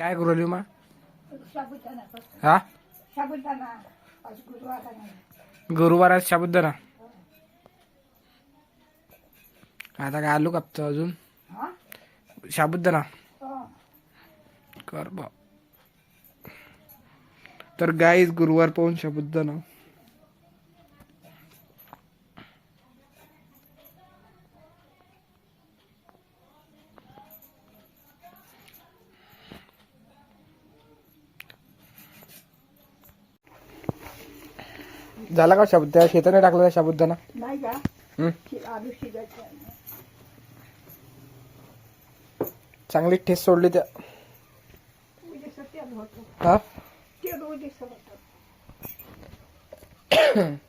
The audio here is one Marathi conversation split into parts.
काय करू राहिली मा. हा? गुरुवार आज साबुदाणा आता काय आलू कापतो अजून? साबुदाणा हो. कर बा. तर गाईज गुरुवार पाहून साबुदाणा झाला का शाबुद्दा शेताने टाकला साबुदाणा नाही का? हम्म. शि- आलू शिजायचे. आहे. चांगली ठेस सोडली त्या. उद्या तेल होतं. हा? तेल उद्या होतं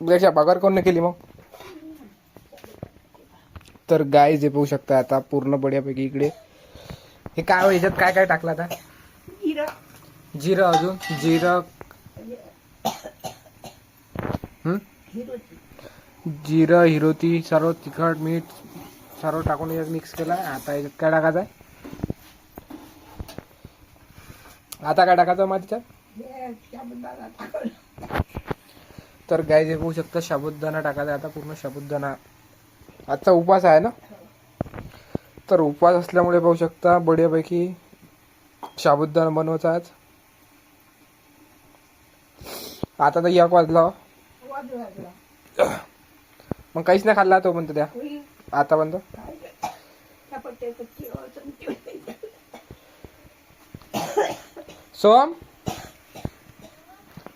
उद्याच्या पगार कोण केली मग? तर गाय जे पाहू शकता आता पूर्ण बढ्यापैकी इकडे. हे काय हो, ह्याच्यात काय काय टाकलं आता? जिरं अजून जिरं. हं? जिरं हिरोती सर्व तिखट मीठ सर्व टाकून याच्यात मिक्स केला आता याच्यात काय टाकायचं आहे? आता काय टाकायचं मग तर गाय जे पाहू शकता साबुदाणा टाकायचा आता पूर्ण साबुदाणा आजचा उपवास आहे ना? तर उपवास असल्यामुळे पाहू शकता बढियापैकी साबुदाणा बनवायचा आज. आता तर एक वाजला. मग काहीच नाही खाल्ला तो म्हणतो त्या. आता म्हणतो. सोम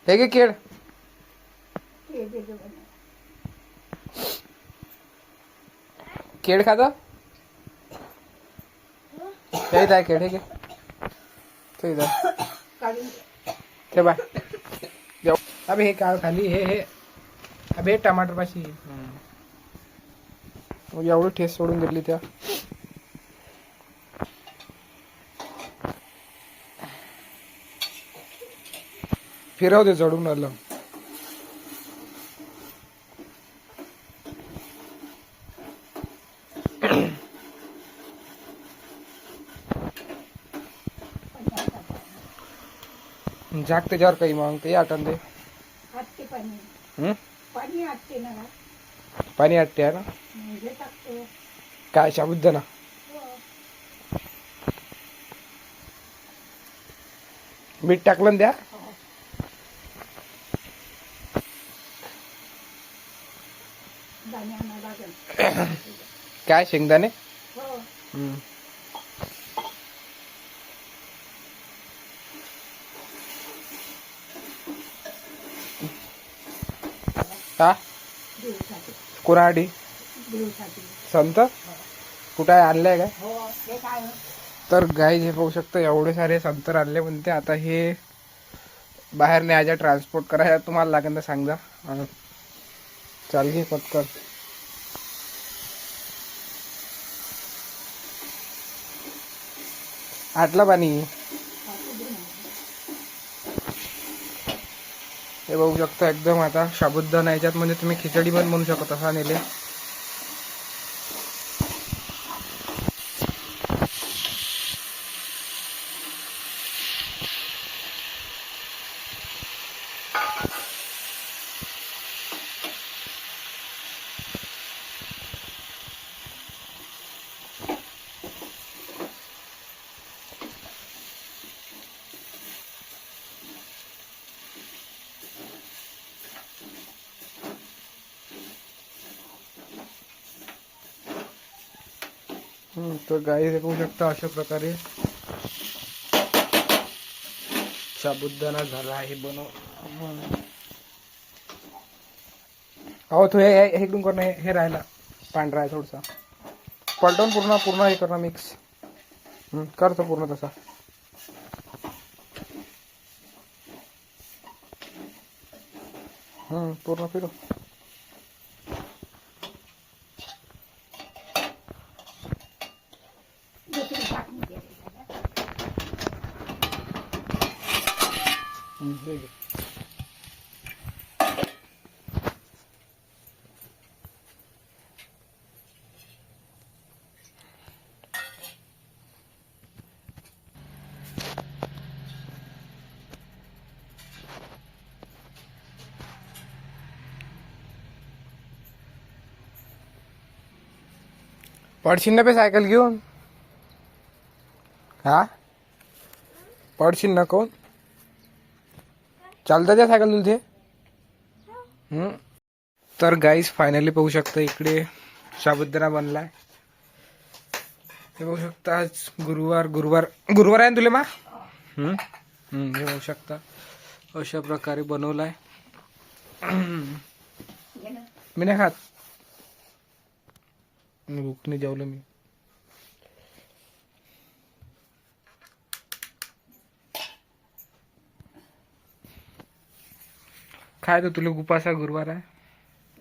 हे केळ जे बनव. केळ खात. हे आहे केळ हे ते आहे. ते बाय. अबे हे काय खाली हे हे. अबे हे टमाटर पाशी. मग एवढी ठेस सोडून दिली त्या. फिरव दे चढून आलं. झाक त्याच्यावर काही मग ते आठवण दे. आटते पाणी. हं? पाणी आटते ना. पाणी आटते आहे ना? हे टाकतो. काय हो. मीठ टाकलं ना द्या? दाणे लागेल. काय शेंगदाणे? हो. हम्म. हा कोणासाठी दिवसाठी संत? कुठं आहे? आणलंय काय? हो हे काय तर गाय हे पाहू शकता एवढे सारे संतर आणले म्हणते. आता हे बाहेर न्यायच्या ट्रान्सपोर्ट करायला तुम्हाला लागेल तर सांगा चाल घे पटकन. आटलं पाणी. हे बघू शकता एकदम आता साबुदाणा याच्यात म्हणजे तुम्ही खिचडी पण बनवू शकता असा नेले तर गाई बघू शकता अशा प्रकारे. साबुदाना झाला आहे बनव. अहो तो हे हे- इकडून करणं हे हे राहिला. पांढरा आहे थोडसा. पलटवून पूर्ण पूर्ण हे करणं मिक्स करतो पूर्ण तसा. हम्म, पूर्ण फिरू पाहिजे पडशील ना पे सायकल घेऊन? हा? पडशील ना कोण? चालतं त्या सायकल तुला ते तर गाईस फायनली पाहू शकता इकडे साबुदाणा बनलाय. हे पाहू शकता आज गुरुवार गुरुवार गुरुवार आहे ना तुला मा? हे? पाहू शकता. अशा प्रकारे बनवलाय. मी नाही खात. भूक जेवलं मी. काय तर तुला उपास आहे गुरुवार आहे?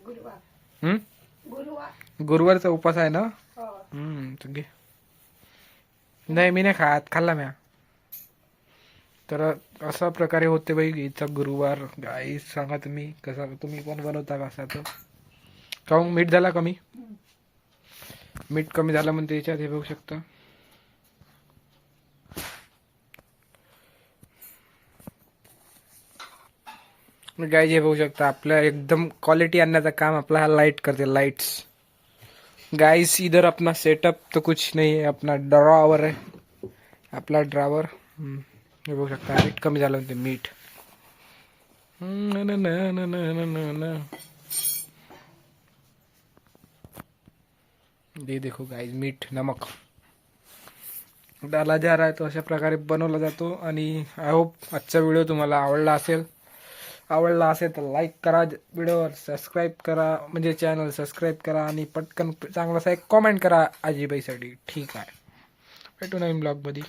गुरुवार. हम्म? गुरुवार. गुरुवारचा उपास आहे ना? हो. हम्म तू घे. नाही मी नाही खात. खाल्ला म्या. तर अशा प्रकारे होते बाई हिचा गुरुवार. गाई सांगा तुम्ही कसा तुम्ही पण बनवता कसा तो काहून? मीठ झाला कमी? मीठ कमी झालं म्हणते याच्यात हे बघू शकता. गाय जे बघू शकता आपल्या एकदम क्वालिटी आणण्याचं काम आपला हा लाइट करते लाईट्स गाईज इधर अपना सेटअप तर कुछ नाही आहे अपना ड्रॉवर आहे. आपला ड्रॉवर हे बघू शकता मीठ कमी झालं होते मीठ दे देखो गाईज मीठ नमक. डाला जा रहा है तो अशा प्रकारे बनवला जातो आणि आय होप आजचा व्हिडिओ तुम्हाला आवडला असेल. आवडला असेल तर लाईक करा व्हिडिओवर सबस्क्राईब करा म्हणजे चॅनल सबस्क्राईब करा आणि पटकन चांगलासा एक कॉमेंट करा आजीबाईसाठी. ठीक आहे. भेटू नवीन ब्लॉगमध्ये